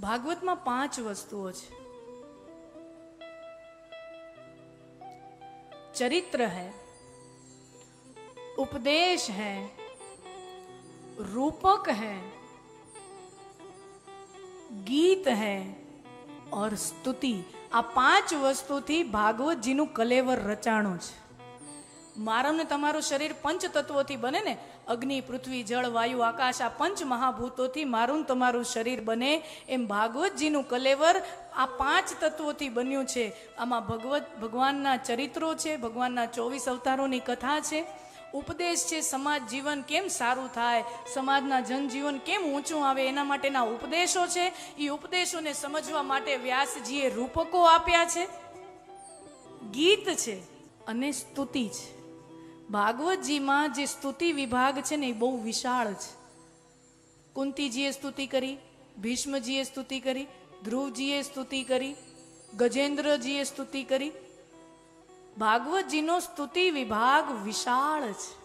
ભાગવતમાં પાંચ વસ્તુઓ છે चरित्र है उपदेश है रूपक है ગીત હૈ ઓર સ્તુતિ આ પાંચ વસ્તુથી ભાગવતજીનું કલેવર રચાણું છે મારમ ને તમારું શરીર પંચ તત્વોથી બને ને? અગ્નિ, પૃથ્વી, જળ, વાયુ, આકાશ, આ પંચ મહાભૂતોથી મારું તમારું શરીર બને. એમ ભાગવતજીનું કલેવર આ પાંચ તત્વોથી બન્યું છે. આમાં ભગવત, ભગવાનના ચરિત્રો છે, ભગવાનના ચોવીસ અવતારોની કથા છે. ઉપદેશ છે, સમાજ જીવન કેમ સારું થાય? સમાજના જનજીવન કેમ ઊંચું આવે? એના માટેના ઉપદેશો છે. એ ઉપદેશોને સમજવા માટે વ્યાસજીએ રૂપકો આપ્યા છે. ગીત છે અને સ્તુતિ છે. ભાગવતજીમાં જે સ્તુતિ વિભાગ છે ને એ બહુ વિશાળ છે. કુંતીજીએ સ્તુતિ કરી, ભીષ્મજીએ સ્તુતિ કરી, ધ્રુવજીએ સ્તુતિ કરી, ગજેન્દ્રજીએ સ્તુતિ કરી. ભાગવતજીનો સ્તુતિ વિભાગ વિશાળ છે.